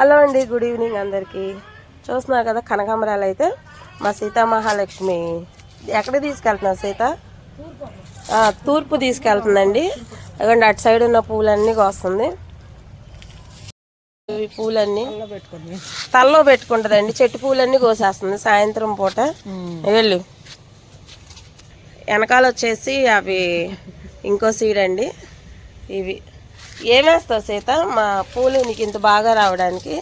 Hello అండి good evening అందరికీ. చూస్తున్నారు కదా కనకాంబరాలు అయితే. మా సీతా మహాలక్ష్మి. ఎక్కడికి తీసుకెళ్తున్నారు సీత? తూర్పు తీసుకెళ్తుందండి. అదిగోండి అటు సైడ్ ఉన్న పూలన్నీ కోస్తుంది. ఈ పూలన్నీ పెట్టుకోండి. తలలో పెట్టుకుంటుందండి. చెట్టు పూలన్నీ కోసేస్తుంది సాయంత్రం పూట. వెళ్ళు. వెనకాల వచ్చేసి అవి ఇంకో సీడ్ అండి ఇవి. ఏమేస్తావు సీత? మా పూలు నీకు ఇంత బాగా రావడానికి.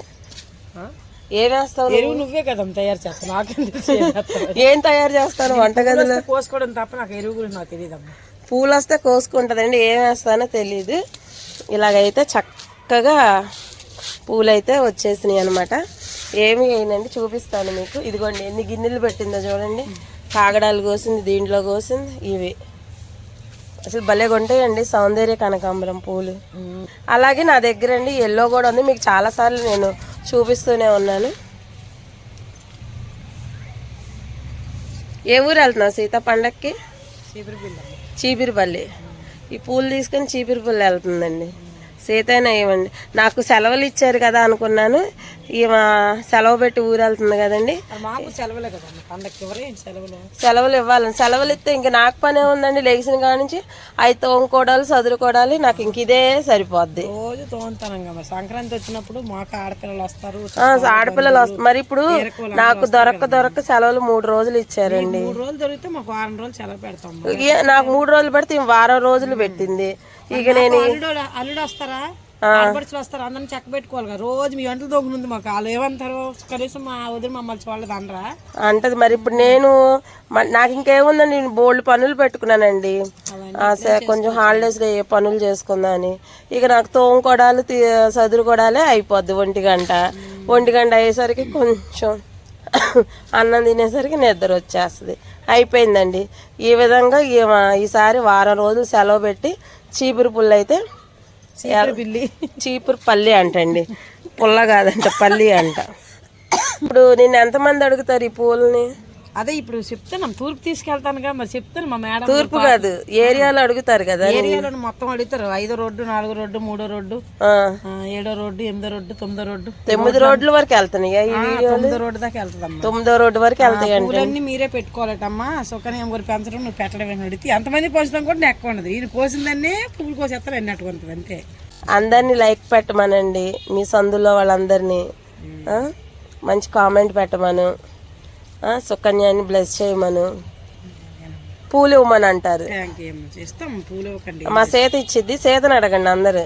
ఏమేస్తావు ఎరువు నువ్వే? కదా తయారు చేస్తాను నాకేం ఏం చేస్తావో. తయారు చేస్తాను వంటగదిలో? కోసుకోవడం తప్ప నాకు ఎరువు గురించి నాకు తెలియదమ్మా పూలు వస్తే కోసుకుంటుందండి ఏం వేస్తానో తెలియదు ఇలాగైతే చక్కగా పూలు అయితే వచ్చేసినాయి అనమాట ఏమి వేయనండి చూపిస్తాను మీకు. ఇదిగోండి ఎన్ని గిన్నెలు పెట్టిందో చూడండి. కాగడాలు కోసింది దీంట్లో కోసింది ఇవి. అసలు భలేగా ఉంటాయండి సౌందర్య కనకాంబరం పూలు. అలాగే నా దగ్గర అండి ఎల్లో కూడా ఉంది. మీకు చాలాసార్లు నేను చూపిస్తూనే ఉన్నాను. ఏ ఊరు వెళ్తున్నావు సీత పండక్కి? చీపిరిపల్లి ఈ పూలు తీసుకొని చీపిరిపల్లి వెళ్తుందండి. సీతైనా ఇవ్వండి. నాకు సెలవులు ఇచ్చారు కదా అనుకున్నాను. ఈమె సెలవు పెట్టి ఊరు వెళ్తుంది కదండి. సెలవులే సెలవులు? సెలవులు ఇవ్వాలని. సెలవులు ఇస్తే ఇంక నాకు పనే ఉందండి. లేచిన కాడ నుంచి అవి తోముకోవడాలు చదువుకోవడాలు నాకు ఇంక ఇదే సరిపోద్ది. రోజు సంక్రాంతి వచ్చినప్పుడు మాకు ఆడపిల్లలు వస్తారు ఆడపిల్లలు వస్తారు మరి ఇప్పుడు నాకు దొరక్క దొరక్క సెలవులు మూడు రోజులు ఇచ్చారండి. మూడు రోజులు దొరికితే మాకు వారం రోజులు సెలవు పెడతాం నాకు మూడు రోజులు పెడితే వారం రోజులు పెట్టింది. ఇక నేను అల్లుడు వస్తారా ఆడపడుచులు వస్తారు అందరిని చెక్క పెట్టుకోవాలి రోజు మీ వంటలు దొంగనుంది మాకు. వాళ్ళు ఏమంటారు? కనీసం మా వదిలి మమ్మల్ని చూడలేదు అనరా? అంటది మరి. ఇప్పుడు నేను నాకు ఇంకేముందండి? నేను బోల్డ్ పనులు పెట్టుకున్నానండి. కొంచెం హాలిడేస్లో ఏ పనులు చేసుకుందామని ఇక నాకు తోముకోవడాలు తీ- చదువుకోవడాలే అయిపోద్ది ఒంటి గంట. ఒంటి గంట అయ్యేసరికి కొంచెం అన్నం తినేసరికి నిద్ర వచ్చేస్తుంది. అయిపోయిందండి. ఈ విధంగా ఈ- ఈసారి వారం రోజులు సెలవు పెట్టి చీపురు పుల్ల అయితే బిల్లి చీపురు పల్లి అంటండి. పుల్ల కాదంట పల్లి అంట. ఇప్పుడు నేను ఎంతమంది అడుగుతారు ఈ పూలని? అదే ఇప్పుడు చెప్తాను తూర్పు తీసుకెళ్తాను కదా మరి చెప్తాను మా మేడం తూర్పు కాదు ఏరియాలో అడుగుతారు కదా ఏరియాలో మొత్తం అడుగుతారు. ఐదో రోడ్డు నాలుగో రోడ్డు మూడో రోడ్డు ఏడో రోడ్డు ఎనిమిదో రోడ్డు తొమ్మిదో రోడ్డు. తొమ్మిది రోడ్ల వరకు వెళ్తున్నాయి ఈ ఆ, వీడియో తొమ్మిదో రోడ్డు దాకా వెళ్తుందమ్మా. తొమ్మిదో రోడ్డు వరకు వెళ్తాయండి పూలన్నీ మీరే పెట్టుకోవాలటమ్మా. సుఖని ఎవరు పెంచడం నువ్వు పెట్టడం అడిగితే ఎంతమంది పోసడం కూడా నెక్క ఉండదు. ఈయన పోసిందన్నే పువ్వులు కోసేస్తారు అన్నట్టు ఉంటుంది అంతే. అందరినీ లైక్ పెట్టమనండి. మీ సందులో వాళ్ళందరినీ మంచి కామెంట్ పెట్టమను. సుకన్యాన్ని బ్లెస్ చేయమను. పూలు ఇవ్వమని అంటారు. మా సేత ఇచ్చిద్ది సేతను అడగండి అందరు.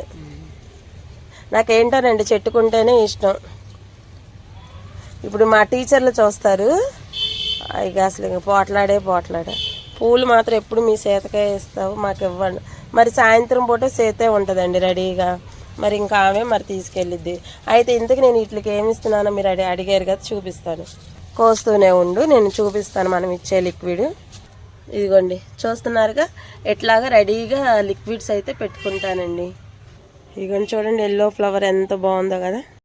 నాకేంటోనండి చెట్టుకుంటేనే ఇష్టం. ఇప్పుడు మా టీచర్లు చూస్తారు. ఇక అసలు ఇంక పోట్లాడే పోట్లాడే. పూలు మాత్రం ఎప్పుడు మీ సేతకే ఇస్తావు మాకు ఇవ్వండి. మరి సాయంత్రం పూట సేతే ఉంటుందండి రెడీగా. మరి ఇంకా ఆమె మరి తీసుకెళ్ళిద్ది. అయితే ఇంతకు నేను వీటికి ఏమి ఇస్తున్నానో మీరు అడి అడిగారు కదా చూపిస్తాను. కోస్తూనే ఉండు నేను చూపిస్తాను మనం ఇచ్చే లిక్విడ్ ఇదిగోండి చూస్తున్నారుగా? ఎట్లాగా రెడీగా లిక్విడ్స్ అయితే పెట్టుకుంటానండి. ఇదిగోండి చూడండి ఎల్లో ఫ్లవర్ ఎంత బాగుందో కదా.